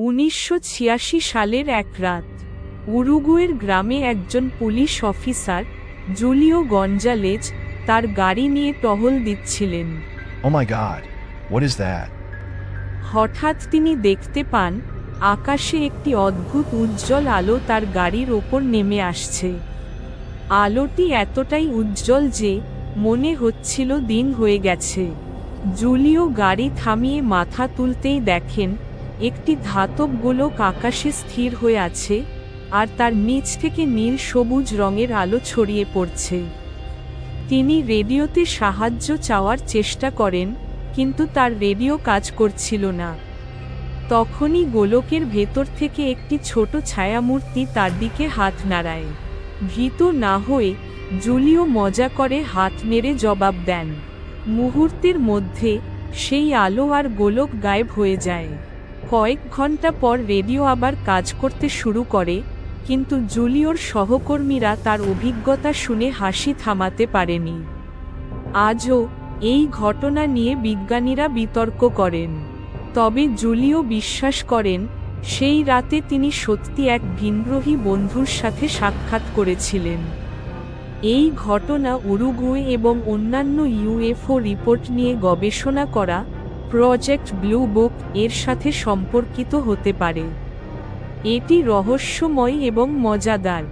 উনিশশো ছিয়াশি সালের এক রাত উরুগুয়ের গ্রামে একজন পুলিশ অফিসার জুলিও গঞ্জালেজ তার গাড়ি নিয়ে টহল দিচ্ছিলেন Oh my god. What is that? হঠাৎ তিনি দেখতে পান আকাশে একটি অদ্ভুত উজ্জ্বল আলো তার গাড়ির ওপর নেমে আসছে আলোটি এতটাই উজ্জ্বল যে মনে হচ্ছিল দিন হয়ে গেছে জুলিও গাড়ি থামিয়ে মাথা তুলতেই দেখেন একটি ধাতব গোলক আকাশে স্থির হয়ে আছে, আর তার নিচ থেকে নীল সবুজ রঙের আলো ছড়িয়ে পড়ছে। তিনি রেডিওতে সাহায্য চাওয়ার চেষ্টা করেন, কিন্তু তার রেডিও কাজ করছিল না। তখনই গোলকের ভেতর থেকে একটি ছোট ছায়ামূর্তি তার দিকে হাত নাড়ায়। ভীত না হয়ে জুলিও মজা করে হাত নেড়ে জবাব দেন। মুহূর্তের মধ্যে সেই আলো আর গোলক গায়েব হয়ে যায়। কয়েক ঘণ্টা পর রেডিও আবার কাজ করতে শুরু করে, কিন্তু জুলিওর সহকর্মীরা তার অভিজ্ঞতা শুনে হাসি থামাতে পারেনি। আজও এই ঘটনা নিয়ে বিজ্ঞানীরা বিতর্ক করেন। তবে জুলিও বিশ্বাস করেন, সেই রাতে তিনি সত্যি এক ভিনগ্রহী বন্ধুর সাথে সাক্ষাৎ করেছিলেন। এই ঘটনা উরুগুয়ে এবং অন্যান্য ইউএফও রিপোর্ট নিয়ে গবেষণা করা প্রজেক্ট ব্লু বুক এর সাথে সম্পর্কিত হতে পারে। এটি রহস্যময় এবং মজাদার।